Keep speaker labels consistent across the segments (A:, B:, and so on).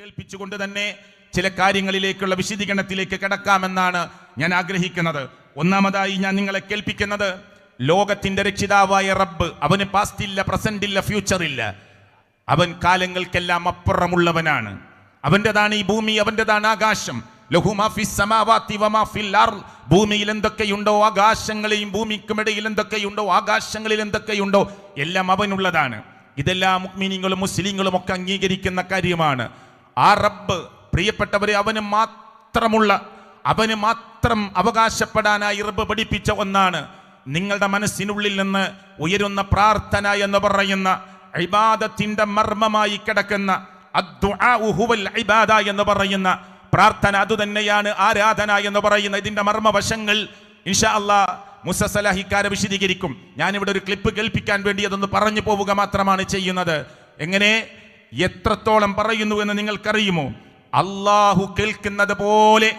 A: കേൾപ്പിച്ചുകൊണ്ട് തന്നെ ചില കാര്യങ്ങളിലേക്കുള്ള വിശദീകരണത്തിലേക്ക് കിടക്കാമെന്നാണ് ഞാൻ ആഗ്രഹിക്കുന്നത്. ഒന്നാമതായി ഞാൻ നിങ്ങളെ കേൾപ്പിക്കുന്നത് ലോകത്തിന്റെ രക്ഷിതാവായ റബ്ബ് അവന് പാസ്റ്റ് ഇല്ല പ്രസന്റ് ഇല്ല ഫ്യൂച്ചർ ഇല്ല. അവൻ കാലങ്ങൾക്കെല്ലാം അപ്പുറമുള്ളവനാണ്. അവന്റെതാണ് ഈ ഭൂമി അവന്റെതാണ് ആകാശം. ഭൂമിയിൽ എന്തൊക്കെയുണ്ടോ ആകാശങ്ങളെയും ഭൂമിക്കുമിടയിൽ എന്തൊക്കെയുണ്ടോ ആകാശങ്ങളിൽ എന്തൊക്കെയുണ്ടോ എല്ലാം അവനുള്ളതാണ്. ഇതെല്ലാം മുക്മിനിങ്ങളും മുസ്ലിങ്ങളും ഒക്കെ അംഗീകരിക്കുന്ന കാര്യമാണ്. ആ റബ്ബ് പ്രിയപ്പെട്ടവരെ അവന് മാത്രമുള്ള അവന് മാത്രം അവകാശപ്പെടാനായി റബ്ബ് പഠിപ്പിച്ച ഒന്നാണ് നിങ്ങളുടെ മനസ്സിനുള്ളിൽ നിന്ന് ഉയരുന്ന പ്രാർത്ഥന എന്ന് പറയുന്ന ഇബാദത്തിന്റെ മർമ്മമായി കിടക്കുന്ന ഇബാദ എന്ന് പറയുന്ന പ്രാർത്ഥന അതുതന്നെയാണ് ആരാധന എന്ന് പറയുന്ന ഇതിന്റെ മർമ്മവശങ്ങൾ. ഇൻഷാ അള്ളാ മുസസലാഹിക്കാരെ വിശദീകരിക്കും. ഞാനിവിടെ ഒരു ക്ലിപ്പ് കേൾപ്പിക്കാൻ വേണ്ടി അതൊന്ന് പറഞ്ഞു പോവുക മാത്രമാണ് ചെയ്യുന്നത്. എങ്ങനെ? എത്രത്തോളം പറയുന്നു എന്ന് നിങ്ങൾക്കറിയുമോ? അള്ളാഹു കേൾക്കുന്നത് പോലെ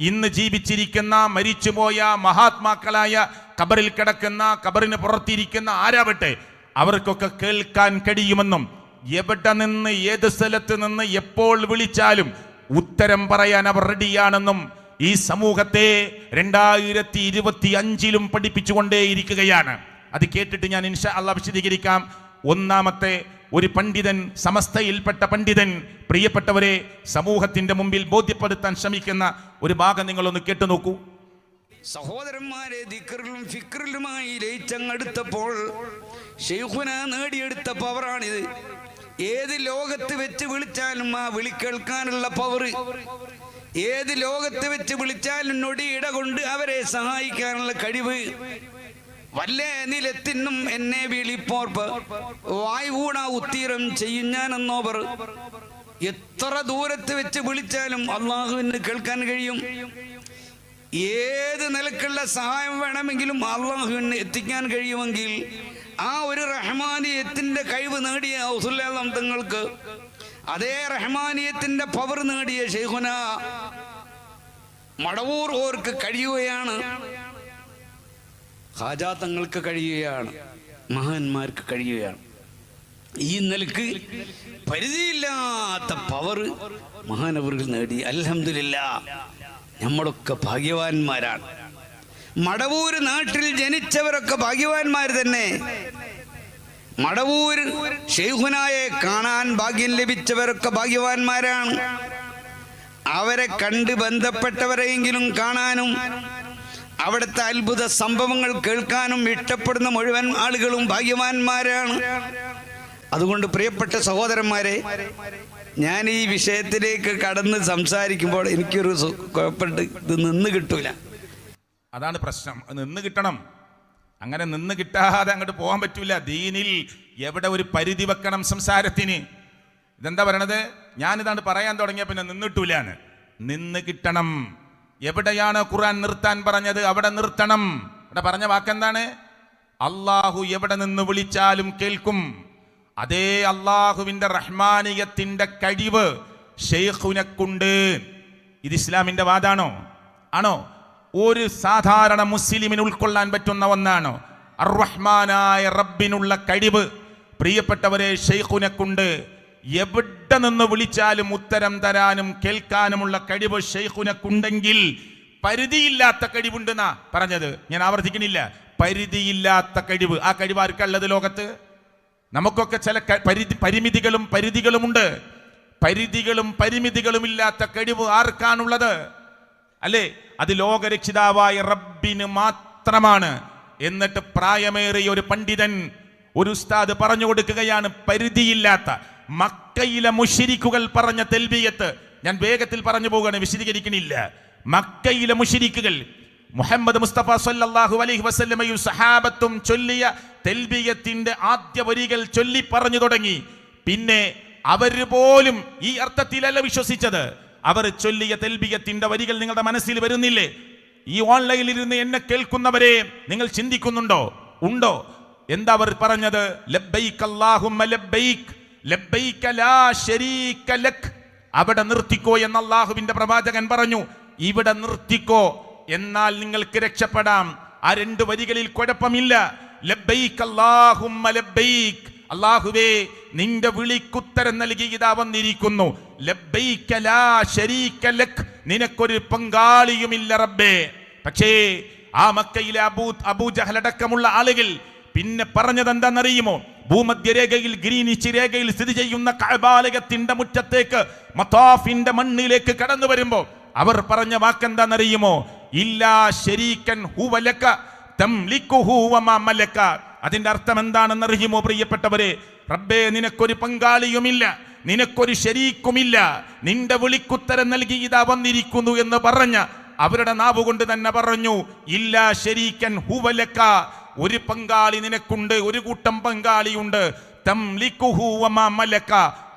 A: ഇന്ന് ജീവിച്ചിരിക്കുന്ന മരിച്ചുപോയ മഹാത്മാക്കളായ കബറിൽ കിടക്കുന്ന കബറിന് പുറത്തിരിക്കുന്ന ആരാവട്ടെ അവർക്കൊക്കെ കേൾക്കാൻ കഴിയുമെന്നും എവിടെ നിന്ന് ഏത് സ്ഥലത്ത് നിന്ന് എപ്പോൾ വിളിച്ചാലും ഉത്തരം പറയാൻ അവർ റെഡിയാണെന്നും ഈ സമൂഹത്തെ രണ്ടായിരത്തി ഇരുപത്തി അഞ്ചിലും പഠിപ്പിച്ചുകൊണ്ടേയിരിക്കുകയാണ്. അത് കേട്ടിട്ട് ഞാൻ ഇൻഷാ അല്ല വിശദീകരിക്കാം. ഒന്നാമത്തെ ഒരു പണ്ഡിതൻ സമസ്തയിൽപ്പെട്ട പണ്ഡിതൻ പ്രിയപ്പെട്ടവരെ സമൂഹത്തിന്റെ മുമ്പിൽ ബോധ്യപ്പെടുത്താൻ ശ്രമിക്കുന്ന ഒരു ഭാഗം നിങ്ങളൊന്ന് കേട്ടു നോക്കൂ.
B: സഹോദരന്മാരെ ദിക്കറിലും ഫിക്റിലുമായി ലയിച്ചങ്ങെടുത്തപ്പോൾ ഷെയ്ഖുന നേടിയെടുത്ത പവറാണിത്. ഏത് ലോകത്ത് വെച്ച് വിളിച്ചാലും ആ വിളി കേൾക്കാനുള്ള പവർ ഏത് ലോകത്ത് വെച്ച് വിളിച്ചാലും നൊടിയിട കൊണ്ട് അവരെ സഹായിക്കാനുള്ള കഴിവ്. വല്ല നിലത്തിനും എന്നെ വിളിപ്പോർപ്പ്. വായുകൂടാ ഉത്തീരം ഞാനെന്നോവർ. എത്ര ദൂരത്ത് വെച്ച് വിളിച്ചാലും അള്ളാഹുവിന് കേൾക്കാൻ കഴിയും. ഏത് നിലക്കുള്ള സഹായം വേണമെങ്കിലും അള്ളാഹുവിന് എത്തിക്കാൻ കഴിയുമെങ്കിൽ ആ ഒരു റഹ്മാനിയത്തിന്റെ കഴിവ് നേടിയ ഔസുല്ലാം തങ്ങൾക്ക് അതേ റഹ്മാനിയത്തിന്റെ പവർ നേടിയ ഷെയ്ഖുന മടവൂർ ഓർക്ക് കഴിയുകയാണ്. ഹാജാ തങ്ങൾക്ക് കഴിയുകയാണ്. മഹാന്മാർക്ക് കഴിയുകയാണ്. ഈ നിലയ്ക്ക് പരിധിയില്ലാത്ത പവർ മഹാനവറുകൾ നേടി. അലഹമില്ല നമ്മളൊക്കെ ഭാഗ്യവാന്മാരാണ്. മടവൂര് നാട്ടിൽ ജനിച്ചവരൊക്കെ ഭാഗ്യവാന്മാർ തന്നെ. മടവൂർ ഷെയ്ഖുനായെ കാണാൻ ഭാഗ്യം ലഭിച്ചവരൊക്കെ ഭാഗ്യവാന്മാരാണ്. അവരെ കണ്ട് ബന്ധപ്പെട്ടവരെയെങ്കിലും കാണാനും അവിടുത്തെ അത്ഭുത സംഭവങ്ങൾ കേൾക്കാനും ഇഷ്ടപ്പെടുന്ന മുഴുവൻ ആളുകളും ഭാഗ്യവാന്മാരാണ്. അതുകൊണ്ട് പ്രിയപ്പെട്ട സഹോദരന്മാരെ ഞാൻ ഈ വിഷയത്തിലേക്ക് കടന്ന് സംസാരിക്കുമ്പോൾ എനിക്കൊരു കുഴപ്പമുണ്ട്. ഇത് നിന്ന് കിട്ടൂല.
A: അതാണ് പ്രശ്നം. നിന്ന് കിട്ടണം. അങ്ങനെ നിന്ന് കിട്ടാതെ അങ്ങോട്ട് പോകാൻ പറ്റൂല. ദീനിൽ എവിടെ ഒരു പരിധി വെക്കണം സംസാരത്തിന്? ഇതെന്താ പറയണത്? ഞാനിതാണ് പറയാൻ തുടങ്ങിയ പിന്നെ നിന്നിട്ടൂലാണ് നിന്ന് കിട്ടണം. എവിടെയാണ് ഖുർആൻ നിർത്താൻ പറഞ്ഞത്? അവിടെ നിർത്തണം. ഇവിടെ പറഞ്ഞ വാക്കെന്താണ്? അള്ളാഹു എവിടെ നിന്ന് വിളിച്ചാലും കേൾക്കും. അതേ അള്ളാഹുവിന്റെ റഹ്മാനിയത്തിന്റെ കഴിവ് ഷെയ്ഖുനക്കുണ്ട് ഇത് ഇസ്ലാമിന്റെ വാദാണോ? ആണോ? ഒരു സാധാരണ മുസ്ലിമിന് ഉൾക്കൊള്ളാൻ പറ്റുന്ന ഒന്നാണോ? അർറഹ്മാനായ റബ്ബിനുള്ള കഴിവ്. പ്രിയപ്പെട്ടവരെ ഷെയ്ഖുനക്കുണ്ട് എവിടെ നിന്ന് വിളിച്ചാലും ഉത്തരം തരാനും കേൾക്കാനുമുള്ള കഴിവ് ഷെയ്ഖുനക്കുണ്ടെങ്കിൽ പരിധിയില്ലാത്ത കഴിവുണ്ടെന്നാ പറഞ്ഞത്. ഞാൻ ആവർത്തിക്കണില്ല പരിധിയില്ലാത്ത കഴിവ്. ആ കഴിവ് ആർക്കുള്ളത് ലോകത്ത്? നമുക്കൊക്കെ ചില പരിധി പരിമിതികളും പരിധികളുമുണ്ട്. പരിധികളും പരിമിതികളും ഇല്ലാത്ത കഴിവ് ആർക്കാണുള്ളത്? അല്ലേ? അത് ലോകരക്ഷിതാവായ റബ്ബിന് മാത്രമാണ്. എന്നിട്ട് പ്രായമേറിയ ഒരു പണ്ഡിതൻ ഒരു ഉസ്താദ് പറഞ്ഞു കൊടുക്കുകയാണ് പരിധിയില്ലാത്ത. മക്കയിലെ മുഷിരിക്കുകൾ പറഞ്ഞ തെൽബിയത്ത് ഞാൻ വേഗത്തിൽ പറഞ്ഞു പോവുകയാണ് വിശദീകരിക്കണില്ല. മക്കയിലെ മുഷിരിക്കുകൾ മുഹമ്മദ് മുസ്തഫ സല്ലല്ലാഹു അലൈഹി വസല്ലമയും സഹാബത്തും ചൊല്ലിയ തെൽബിയത്തിന്റെ ആദ്യ വരികൾ ചൊല്ലി പറഞ്ഞു തുടങ്ങി. പിന്നെ അവർ പോലും ഈ അർത്ഥത്തിലല്ല വിശ്വസിച്ചത്. അവർ ചൊല്ലിയ തെൽബിയത്തിന്റെ വരികൾ നിങ്ങളുടെ മനസ്സിൽ വരുന്നില്ലേ? ഈ ഓൺലൈനിൽ ഇരുന്ന് എന്നെ കേൾക്കുന്നവരെ നിങ്ങൾ ചിന്തിക്കുന്നുണ്ടോ? ഉണ്ടോ? എന്താ അവർ പറഞ്ഞത്? ലബ്ബൈക് അല്ലാഹുമ്മ ലബ്ബൈക്. അവിടെ നിർത്തിക്കോ എന്ന് അള്ളാഹുവിന്റെ പ്രവാചകൻ പറഞ്ഞു. ഇവിടെ നിർത്തിക്കോ എന്നാൽ നിങ്ങൾക്ക് രക്ഷപ്പെടാം. ആ രണ്ട് വരികളിൽ കുഴപ്പമില്ല. അള്ളാഹുവേ നിന്റെ വിളിക്കുത്തരം നൽകി ഇതാ വന്നിരിക്കുന്നു. നിനക്കൊരു പങ്കാളിയുമില്ല റബ്ബേ. പക്ഷേ ആ മക്കയിലെ അബൂ അബൂജഹലടക്കമുള്ള ആളുകൾ പിന്നെ പറഞ്ഞത് എന്താണെന്നറിയുമോ ഭൂമധ്യരേഖയിൽ ഗ്രീനിച്ച് രേഖയിൽ സ്ഥിതി ചെയ്യുന്ന കാൽബാലകത്തിന്റെ മുറ്റത്തേക്ക് മത്താഫിന്റെ മണ്ണിലേക്ക് കടന്നു വരുമ്പോൾ അവർ പറഞ്ഞ വാക്കെന്താണെന്നറിയുമോ? ഇല്ലാ ശരീക്കൻ ഹുവലക തംലിക്കുഹു വമാ മലക അതിന്റെ അർത്ഥം എന്താണെന്ന് അറിയുമോ പ്രിയപ്പെട്ടവരെ? റബ്ബേ നിനക്കൊരു പങ്കാളിയുമില്ല നിനക്കൊരു ശരീക്കുമില്ല. നിന്റെ വിളിക്കുത്തരം നൽകി ഇതാ വന്നിരിക്കുന്നു എന്ന് പറഞ്ഞ അവരുടെ നാവുകൊണ്ട് തന്നെ പറഞ്ഞു ഇല്ല ശരീക്കൻ ഹുവലക്ക ഒരു പങ്കാളി നിനക്കുണ്ട് ഒരു കൂട്ടം പങ്കാളിയുണ്ട്.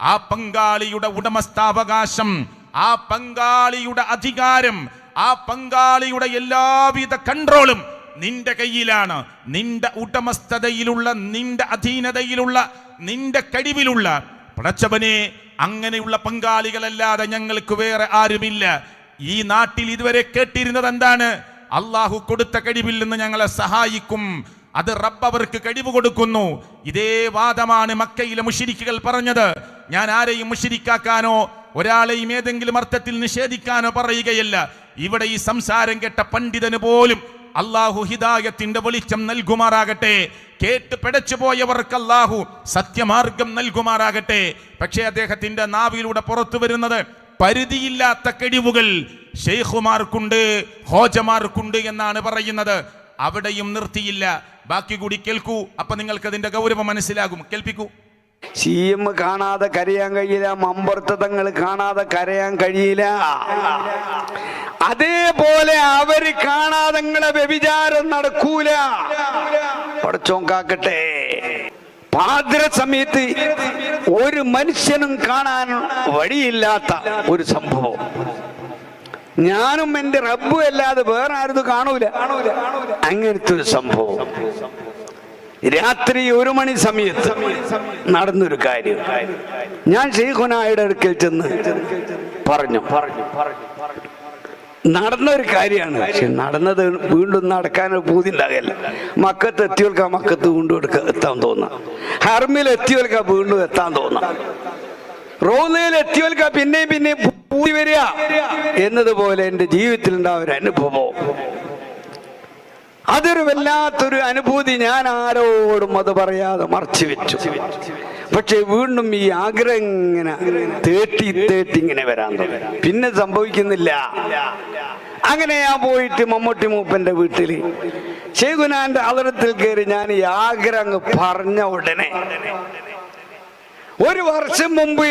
A: ആ പങ്കാളിയുടെ ഉടമസ്ഥാവകാശം ആ പങ്കാളിയുടെ അധികാരം ആ പങ്കാളിയുടെ എല്ലാവിധ കൺട്രോളും നിന്റെ കയ്യിലാണ്. നിന്റെ ഉടമസ്ഥതയിലുള്ള നിന്റെ അധീനതയിലുള്ള നിന്റെ കഴിവിലുള്ള. പടച്ചവനെ അങ്ങനെയുള്ള പങ്കാളികളല്ലാതെ ഞങ്ങൾക്ക് വേറെ ആരുമില്ല. ഈ നാട്ടിൽ ഇതുവരെ കേട്ടിരുന്നത് എന്താണ്? അള്ളാഹു കൊടുത്ത കഴിവിൽ നിന്ന് ഞങ്ങളെ സഹായിക്കും. അത് റബ്ബ് അവർക്ക് കഴിവ് കൊടുക്കുന്നു. ഇതേ വാദമാണ് മക്കയിലെ മുഷിരിക്കുകൾ പറഞ്ഞത്. ഞാൻ ആരെയും മുഷിരിക്കാക്കാനോ ഒരാളെയും ഏതെങ്കിലും അർത്ഥത്തിൽ നിഷേധിക്കാനോ പറയുകയല്ല. ഇവിടെ ഈ സംസാരം കേട്ട പണ്ഡിതന് പോലും അള്ളാഹു ഹിദായത്തിന്റെ വെളിച്ചം നൽകുമാറാകട്ടെ. കേട്ട് പിടച്ചു പോയവർക്ക് അള്ളാഹു സത്യമാർഗം നൽകുമാറാകട്ടെ. പക്ഷേ അദ്ദേഹത്തിന്റെ നാവിലൂടെ പുറത്തു വരുന്നത് പരിധിയില്ലാത്ത കഴിവുകൾ ഷെയ്ഖുമാർക്കുണ്ട് ഹോജമാർക്കുണ്ട് എന്നാണ് പറയുന്നത്. അവിടെയും നിർത്തിയില്ല. ബാക്കി കൂടി കേൾക്കൂ. അപ്പൊ നിങ്ങൾക്ക് അതിന്റെ ഗൗരവം മനസ്സിലാകും. കേൾപ്പിക്കൂ.
B: സി എം കാണാതെ കരയാൻ കഴിയില്ല മമ്പർത്തതങ്ങൾ കാണാതെ കരയാൻ കഴിയില്ല. അതേപോലെ അവർ കാണാതെ വ്യഭിചാരം നടക്കൂല. പടച്ചോൻ കാക്കട്ടെ. പാതിര സമയത്ത് ഒരു മനുഷ്യനും കാണാൻ വഴിയില്ലാത്ത ഒരു സംഭവം. ഞാനും എന്റെ റബ്ബും അല്ലാതെ വേറെ ആരും കാണൂല. അങ്ങനത്തെ ഒരു സംഭവം. രാത്രി ഒരു മണി സമയത്ത് നടന്നൊരു കാര്യം. ഞാൻ ഷെയ്ഖുനായുടെ അടുക്കൽ ചെന്ന് പറഞ്ഞു പറഞ്ഞു. നടന്നൊരു കാര്യമാണ്. പക്ഷെ നടന്നത് വീണ്ടും നടക്കാൻ പൂതി ഉണ്ടാകില്ല മക്കത്ത് എത്തിയോൽക്ക മക്കത്ത് വീണ്ടും എടുക്ക എത്താൻ തോന്നാം. ഹർമിൽ എത്തിയോൽക്ക വീണ്ടും എത്താൻ തോന്നാം. റോന്നയിൽ എത്തിയോൽക്ക പിന്നെയും പിന്നെയും പൂതി വരിക എന്നതുപോലെ എന്റെ ജീവിതത്തിൽ ഉണ്ടാവും ഒരു അനുഭവം. അതൊരു വല്ലാത്തൊരു അനുഭൂതി ഞാൻ ആരോടും അത് പറയാതെ മറച്ചു വെച്ചു. പക്ഷെ വീണ്ടും ഈ ആഗ്രഹം ഇങ്ങനെ തേട്ടി തേട്ടി ഇങ്ങനെ വരാൻ തുടങ്ങി. പിന്നെ സംഭവിക്കുന്നില്ല. അങ്ങനെ ഞാൻ പോയിട്ട് മമ്മൂട്ടി മൂപ്പന്റെ വീട്ടിൽ ചേകുനാന്റെ അതിരത്തിൽ കയറി ഞാൻ ഈ ആഗ്രഹം പറഞ്ഞ ഉടനെ ഒരു വർഷം മുമ്പ്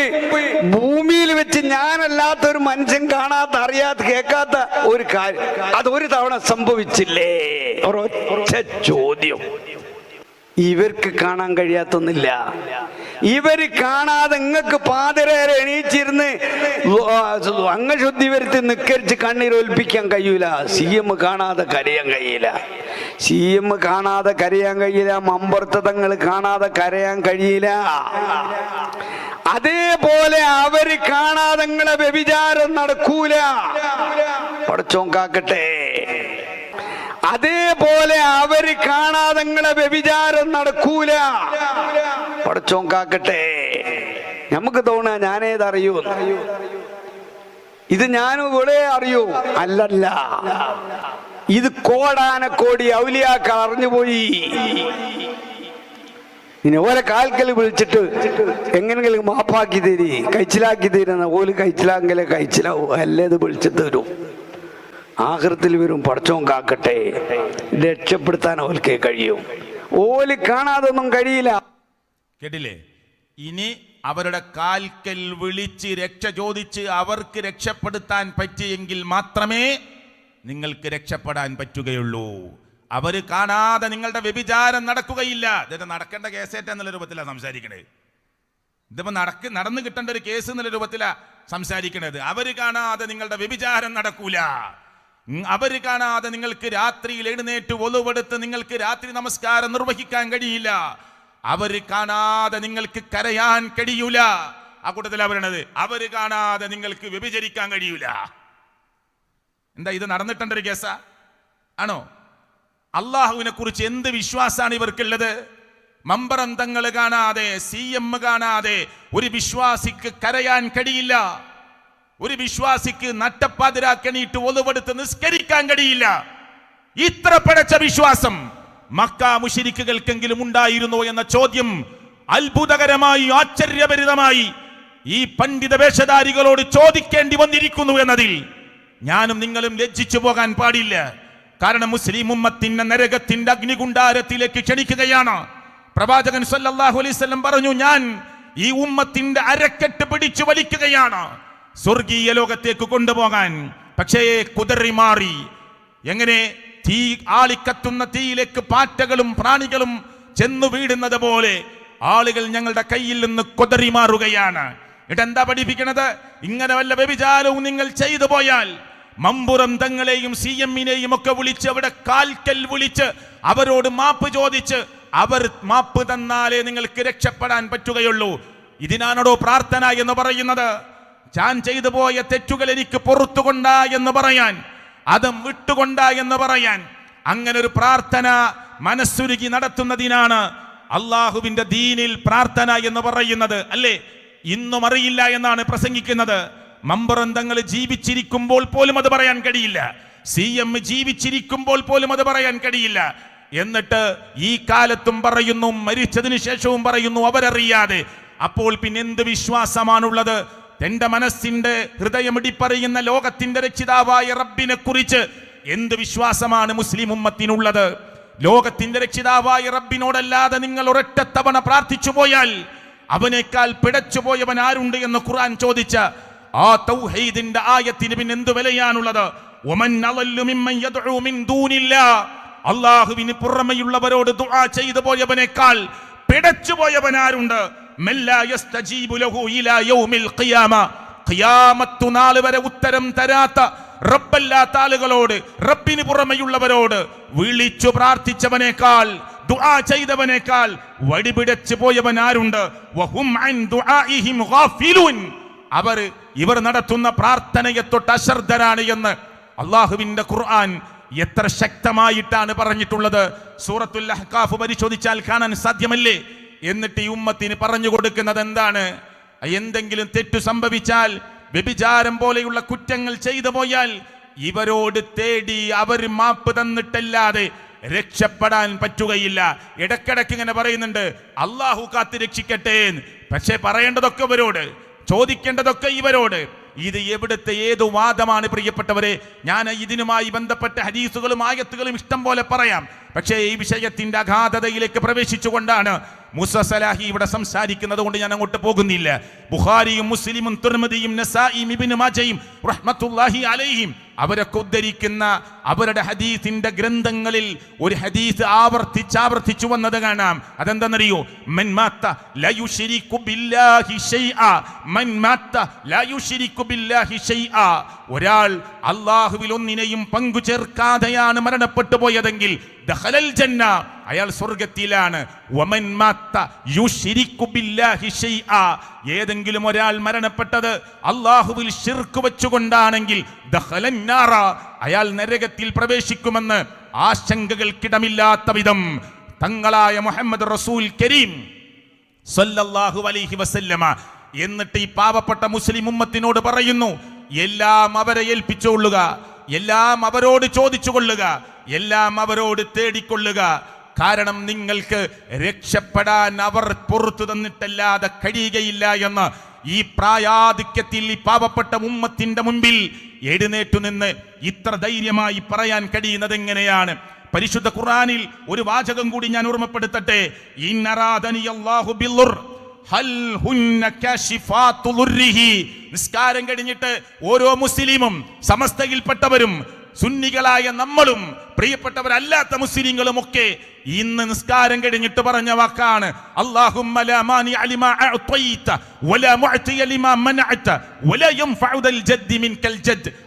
B: ഭൂമിയിൽ വെച്ച് ഞാനല്ലാത്ത ഒരു മനുഷ്യൻ കാണാത്ത അറിയാത്ത കേൾക്കാത്ത ഒരു കാര്യം. അത് ഒരു തവണ സംഭവിച്ചില്ലേ? ഒരൊറ്റ ചോദ്യം. ഇവർക്ക് കാണാൻ കഴിയാത്തൊന്നില്ല. ഇവർ കാണാതെ നിങ്ങൾക്ക് പാതിരേറെ എണീച്ചിരുന്ന് അംഗശുദ്ധി വരുത്തി നിക്കരിച്ച് കണ്ണീരൊൽപ്പിക്കാൻ കഴിയൂല. സി എം കാണാതെ കരയാൻ കഴിയില്ല. സി എം കാണാതെ കരയാൻ കഴിയില്ല. മമ്പർത്തതങ്ങൾ കാണാതെ കരയാൻ കഴിയില്ല. അതേപോലെ അവർ കാണാതെ നിങ്ങളെ വ്യഭിചാരം നടക്കൂല. പടച്ചോൻ അതേപോലെ അവർ കാണാതെ നിങ്ങളെ വ്യഭിചാരം നടക്കൂല. പടച്ചോൻ കാക്കട്ടെ. നമുക്ക് തോന്നാ ഞാനേതറിയൂ ഇത് ഞാനും ഇവിടെ അറിയൂ. അല്ലല്ല. ഇത് കോടാനക്കോടി ഔലിയാക്കൾ അറിഞ്ഞുപോയി. ഇനി ഓരോ കാൽക്കൽ വിളിച്ചിട്ട് എങ്ങനെങ്കിലും മാപ്പാക്കി തരി കഴിച്ചിലാക്കി തരുന്ന ഓൽ കഴിച്ചിലാങ്കിലെ കഴിച്ചിലാവും അല്ലേ ഇത് വിളിച്ചു തരും. ആഹൃത്തിൽ വരും പടച്ചവും കാക്കട്ടെ. രക്ഷപ്പെടുത്താൻ ഓൽക്കേ കഴിയും. ഓൽ കാണാതൊന്നും കഴിയില്ല.
A: കേട്ടില്ലേ? ഇനി അവരുടെ കാൽക്കൽ വിളിച്ച് രക്ഷ ചോദിച്ച് അവർക്ക് രക്ഷപ്പെടുത്താൻ പറ്റിയെങ്കിൽ മാത്രമേ നിങ്ങൾക്ക് രക്ഷപ്പെടാൻ പറ്റുകയുള്ളൂ. അവർ കാണാതെ നിങ്ങളുടെ വ്യഭിചാരം നടക്കുകയില്ല. ഇതിന്റെ നടക്കേണ്ട കേസേറ്റ എന്നുള്ള രൂപത്തിലാണ് സംസാരിക്കണേ. ഇതിപ്പോ നടക്ക് നടന്നു കിട്ടേണ്ട ഒരു കേസ് എന്നുള്ള രൂപത്തിലാണ് സംസാരിക്കണത്. അവർ കാണാതെ നിങ്ങളുടെ വ്യഭിചാരം നടക്കൂല. ഉം, അവർ കാണാതെ നിങ്ങൾക്ക് രാത്രിയിൽ എഴുന്നേറ്റ് ഒലുവെടുത്ത് നിങ്ങൾക്ക് രാത്രി നമസ്കാരം നിർവഹിക്കാൻ കഴിയില്ല. അവർ കാണാതെ നിങ്ങൾക്ക് കരയാൻ കഴിയൂല. ആ കൂട്ടത്തിലാ പറയണത്. അവർ കാണാതെ നിങ്ങൾക്ക് വ്യഭിചരിക്കാൻ കഴിയൂല. എന്താ ഇത് നടന്നിട്ടുണ്ടൊരു കേസാ? ആണോ? അള്ളാഹുവിനെ കുറിച്ച് എന്ത് വിശ്വാസമാണ് ഇവർക്കുള്ളത്? മമ്പറന്തങ്ങൾ കാണാതെ സി എം കാണാതെ ഒരു വിശ്വാസിക്ക് കരയാൻ കഴിയില്ല. ഒരു വിശ്വാസിക്ക് നട്ടപ്പാതിരാക്കണിയിട്ട് ഒതുവെടുത്ത് നിസ്കരിക്കാൻ കഴിയില്ല. ഇത്ര പടച്ച വിശ്വാസം മക്ക മുഷിരിക്കുകൾക്കെങ്കിലും ഉണ്ടായിരുന്നോ എന്ന ചോദ്യം അത്ഭുതകരമായി ആശ്ചര്യഭരിതമായി ഈ പണ്ഡിത വേഷധാരികളോട് ചോദിക്കേണ്ടി വന്നിരിക്കുന്നു എന്നതിൽ ഞാനും നിങ്ങളും ലജ്ജിച്ചു പോകാൻ പാടില്ല. കാരണം മുസ്ലിം ഉമ്മത്തിന്റെ നരകത്തിന്റെ അഗ്നികുണ്ടാരത്തിലേക്ക് ക്ഷണിക്കുകയാണ്. പ്രവാചകൻ സല്ലല്ലാഹു അലൈഹി വസല്ലം പറഞ്ഞു ഞാൻ ഈ ഉമ്മത്തിന്റെ അരക്കെട്ട് പിടിച്ചു വലിക്കുകയാണ്. സ്വർഗീയ ലോകത്തേക്ക് കൊണ്ടുപോകാൻ. പക്ഷേ കുതറി മാറി. എങ്ങനെ? തീ ആളിക്കത്തുന്ന തീയിലേക്ക് പാറ്റകളും പ്രാണികളും ചെന്നു വീടുന്നത് പോലെ ആളുകൾ ഞങ്ങളുടെ കയ്യിൽ നിന്ന് കുതറി മാറുകയാണ്. ഇടെന്താ പഠിപ്പിക്കണത്? ഇങ്ങനെ വല്ല വ്യഭിചാരവും നിങ്ങൾ ചെയ്തു പോയാൽ മമ്പുറം തങ്ങളെയും സി എമ്മിനെയും ഒക്കെ വിളിച്ച് അവിടെ കാൽക്കൽ വിളിച്ച് അവരോട് മാപ്പ് ചോദിച്ച് അവർ മാപ്പ് തന്നാലേ നിങ്ങൾക്ക് രക്ഷപ്പെടാൻ പറ്റുകയുള്ളൂ. ഇതിനാണോ പ്രാർത്ഥന എന്ന് പറയുന്നത്? ഞാൻ ചെയ്തു പോയ തെറ്റുകൾ എനിക്ക് പുറത്തുകൊണ്ട എന്ന് പറയാൻ അതും വിട്ടുകൊണ്ട എന്ന് പറയാൻ അങ്ങനെ ഒരു പ്രാർത്ഥന മനസ്സുരുകി നടത്തുന്നതിനാണ് അള്ളാഹുവിന്റെ ദീനിൽ പ്രാർത്ഥന എന്ന് പറയുന്നത് അല്ലേ? ഇന്നും അറിയില്ല എന്നാണ് പ്രസംഗിക്കുന്നത്. മമ്പറന്തങ്ങൾ ജീവിച്ചിരിക്കുമ്പോൾ പോലും അത് പറയാൻ കഴിയില്ല. സി എം ജീവിച്ചിരിക്കുമ്പോൾ പോലും അത് പറയാൻ കഴിയില്ല. എന്നിട്ട് ഈ കാലത്തും പറയുന്നു മരിച്ചതിന് ശേഷവും പറയുന്നു അവരറിയാതെ. അപ്പോൾ പിന്നെ എന്ത് വിശ്വാസമാണുള്ളത്? എന്റെ മനസ്സിന്റെ ഹൃദയമിടിപ്പറിയുന്ന ലോകത്തിന്റെ രക്ഷിതാവായ റബ്ബിനെ കുറിച്ച് എന്ത് വിശ്വാസമാണ് മുസ്ലിം ഉമ്മത്തിനുള്ളത്? ലോകത്തിന്റെ രക്ഷിതാവായ റബ്ബിനോടല്ലാതെ നിങ്ങൾ ഒരൊറ്റ തവണ പ്രാർത്ഥിച്ചു പോയാൽ അവനേക്കാൾ പിടച്ചുപോയവൻ ആരുണ്ട് എന്ന് ഖുർആൻ ചോദിച്ച ആ തൗഹീദിന്റെ ആയത്തിന് പിന്നെ എന്ത് വിലയാണുള്ളത്? അള്ളാഹുവിന് പുറമെയുള്ളവരോട് ദുആ ചെയ്തു പോയവനേക്കാൾ പിടച്ചുപോയവൻ ആരുണ്ട്? മല്ലാ യസ്തജീബു ലഹു ഇലാ യൗമിൽ ഖിയാമ. ഖിയാമത്തു നാൾ വരെ ഉത്തരം തരാത്ത റബ്ബല്ലാത്ത ആളുകളോട് റബ്ബിന് പുറമെയുള്ളവരോട് വിളിച്ചു പ്രാർത്ഥിച്ചവനേക്കാൾ ദുആ ചെയ്തവനേക്കാൾ വടിപിടച്ചു പോയവൻ ആരുണ്ട് അവർ ഇവർ നടത്തുന്ന പ്രാർത്ഥനയെ തൊട്ട് അശ്രദ്ധരാണ് എന്ന് അള്ളാഹുവിന്റെ ഖുർആൻ എത്ര ശക്തമായിട്ടാണ് പറഞ്ഞിട്ടുള്ളത്. സൂറത്തുൽ അഹ്കാഫ് പരിശോധിച്ചാൽ കാണാൻ സാധ്യമല്ലേ? എന്നിട്ട് ഈ ഉമ്മത്തിന് പറഞ്ഞു കൊടുക്കുന്നത് എന്താണ്? എന്തെങ്കിലും തെറ്റു സംഭവിച്ചാൽ വ്യഭിചാരം പോലെയുള്ള കുറ്റങ്ങൾ ചെയ്തു പോയാൽ ഇവരോട് തേടി അവർ മാപ്പ് തന്നിട്ടല്ലാതെ രക്ഷപ്പെടാൻ പറ്റുകയില്ല. ഇടക്കിടക്ക് ഇങ്ങനെ പറയുന്നുണ്ട് അള്ളാഹു കാത്ത് രക്ഷിക്കട്ടെ. പക്ഷേ പറയേണ്ടതൊക്കെ ഇവരോട് ചോദിക്കേണ്ടതൊക്കെ ഇവരോട്. ഇത് എവിടുത്തെ ഏതു വാദമാണ് പ്രിയപ്പെട്ടവരെ? ഞാൻ ഇതിനുമായി ബന്ധപ്പെട്ട ഹരീസുകളും ആയത്തുകളും ഇഷ്ടം പോലെ പറയാം. പക്ഷേ ഈ വിഷയത്തിന്റെ അഗാധതയിലേക്ക് പ്രവേശിച്ചുകൊണ്ടാണ് മുസ സലാഹി ഇവിടെ സംസാരിക്കുന്നത് കൊണ്ട് ഞാൻ അങ്ങോട്ട് പോകുന്നില്ല. ബുഖാരിയും മുസ്ലിമും തുർമതിയും നസായിയും ഇബ്നു മാജയും റഹ്മത്തുള്ളാഹി അലൈഹിം അവരൊക്കെ ഉദ്ധരിക്കുന്ന അവരുടെ ഹദീസിന്റെ ഗ്രന്ഥങ്ങളിൽ ഒരു ഹദീസ് ആവർത്തിച്ച് ആവർത്തിച്ചു വന്നത് കാണാം. അതെന്താണെന്നറിയോ? ഒരാൾ അള്ളാഹുവിൽ ഒന്നിനെയും പങ്കു ചേർക്കാതെയാണ് മരണപ്പെട്ടു പോയതെങ്കിൽ ജന്ന അയാൾ സ്വർഗത്തിലാണ് ഏതെങ്കിലും ഒരാൾ മരണപ്പെട്ടത് അള്ളാഹുവിൽ ഷിർക്ക് വെച്ചുകൊണ്ടാണെങ്കിൽ അയാൾ നരകത്തിൽ പ്രവേശിക്കുമെന്ന് ആശങ്കകൾക്കിടമില്ലാത്ത വിധം തങ്ങളായ മുഹമ്മദ് റസൂൽ കരീം സല്ലല്ലാഹു അലൈഹി വസല്ലമ എന്നിട്ട് ഈ പാവപ്പെട്ട മുസ്ലിം ഉമ്മത്തിനോട് പറയുന്നു എല്ലാം അവരെ ഏൽപ്പിച്ചുകൊള്ളുക എല്ലാം അവരോട് ചോദിച്ചുകൊള്ളുക എല്ലാം അവരോട് തേടിക്കൊള്ളുക കാരണം നിങ്ങൾക്ക് രക്ഷപ്പെടാൻ അവർ പുറത്തു തന്നിട്ടല്ലാതെ കഴിയുകയില്ല എന്ന് ഈ പ്രായാധിക്യത്തിൽ ഈ പാവപ്പെട്ട ഉമ്മത്തിന്റെ മുമ്പിൽ എഴുന്നേറ്റു നിന്ന് ഇത്ര ധൈര്യമായി പറയാൻ കഴിയുന്നത് എങ്ങനെയാണ് പരിശുദ്ധ ഖുറാനിൽ ഒരു വാചകം കൂടി ഞാൻ ഓർമ്മപ്പെടുത്തട്ടെ. നിസ്കാരം കഴിഞ്ഞിട്ട് ഓരോ മുസ്ലിമും സമസ്തയിൽപ്പെട്ടവരും സുന്നികളായ നമ്മളും പ്രിയപ്പെട്ടവരല്ലാത്ത മുസ്ലിങ്ങളും ഒക്കെ ഇന്ന് നിസ്കാരം കഴിഞ്ഞിട്ട് പറഞ്ഞ വാക്കാണ്.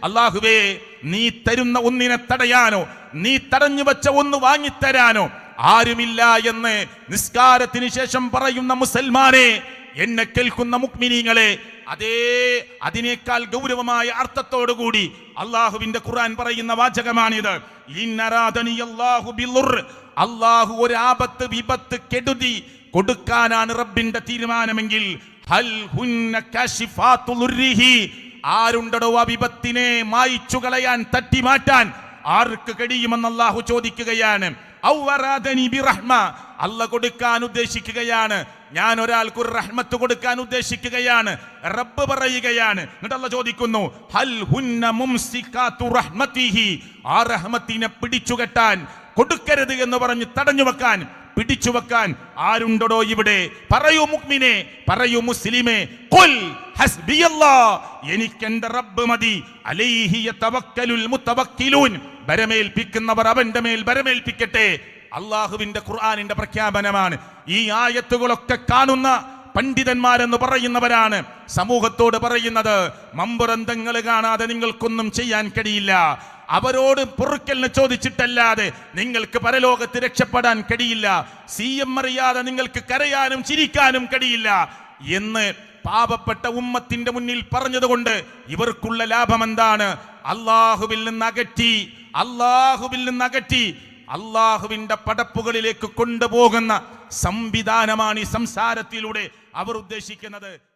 A: അള്ളാഹുവേ നീ തരുന്ന ഒന്നിനെ തടയാനോ നീ തടഞ്ഞു വെച്ച ഒന്ന് വാങ്ങിത്തരാനോ ആരുമില്ല എന്ന് നിസ്കാരത്തിന് ശേഷം പറയുന്ന മുസൽമാനെ എന്നെ കേൾക്കുന്ന മുക്മിനീങ്ങളെ അതേ അതിനേക്കാൾ ഗൗരവമായ അർത്ഥത്തോടുകൂടി അള്ളാഹുവിന്റെ ഖുർആൻ പറയുന്ന വാചകമാണിത്. അള്ളാഹു ഒരു ആപത്ത് വിപത്ത് കെടുതി കൊടുക്കാനാണ് റബ്ബിന്റെ തീരുമാനമെങ്കിൽ ആരുണ്ടടോ ആ വിപത്തിനെ മായിച്ചു കളയാൻ തട്ടി മാറ്റാൻ ആർക്ക് കഴിയുമെന്ന് അള്ളാഹു ചോദിക്കുകയാണ്. അള്ള കൊടുക്കാൻ ഉദ്ദേശിക്കുകയാണ്. ഞാൻ ഒരാൾക്ക് ഒരു റഹ്മത്ത് കൊടുക്കാൻ ഉദ്ദേശിക്കുകയാണ്. റബ്ബ് പറയുകയാണ്. എന്നിട്ടല്ല ചോദിക്കുന്നു ഹൽ ഹുന്ന. ആ റഹ്മത്തിനെ പിടിച്ചുകെട്ടാൻ കൊടുക്കരുത് എന്ന് പറഞ്ഞ് തടഞ്ഞു വെക്കാൻ പിടിച്ചു വെക്കാൻ ആരുണ്ടോ ഇവിടെ? പറയൂ മുക്മിനെ പറയൂ മുസ്ലിമേ കൊൽ ഹസ്ബിയല്ലാ എനിക്ക് എന്റെ റബ്ബ് മതി. അലൈഹിയ തവക്കലുൽ മുത്തവക്കിലൂൻ ബരമേൽപ്പിക്കുന്നവർ അവന്റെ മേൽ ബരമേൽപ്പിക്കട്ടെ. അള്ളാഹുവിന്റെ ഖുർആാനിന്റെ പ്രഖ്യാപനമാണ്. ഈ ആയത്തുകളൊക്കെ കാണുന്ന പണ്ഡിതന്മാരെന്ന് പറയുന്നവരാണ്. സമൂഹത്തോട് പറയുന്നത് മമ്പുറന്തങ്ങൾ കാണാതെ നിങ്ങൾക്കൊന്നും ചെയ്യാൻ കഴിയില്ല. അവരോട് പൊറുക്കലിന് ചോദിച്ചിട്ടല്ലാതെ നിങ്ങൾക്ക് പരലോകത്ത് രക്ഷപ്പെടാൻ കഴിയില്ല. സി എം അറിയാതെ നിങ്ങൾക്ക് കരയാനും ചിരിക്കാനും കഴിയില്ല. എന്ന് പാപപ്പെട്ട ഉമ്മത്തിന്റെ മുന്നിൽ പറഞ്ഞതുകൊണ്ട് ഇവർക്കുള്ള ലാഭം എന്താണ് അള്ളാഹുവിൽ നിന്ന് അകറ്റി അള്ളാഹുവിൽ നിന്ന് അകറ്റി അള്ളാഹുവിന്റെ പടപ്പുകളിലേക്ക് കൊണ്ടുപോകുന്ന സംവിധാനമാണ് ഈ സംസാരത്തിലൂടെ അവർ ഉദ്ദേശിക്കുന്നത്.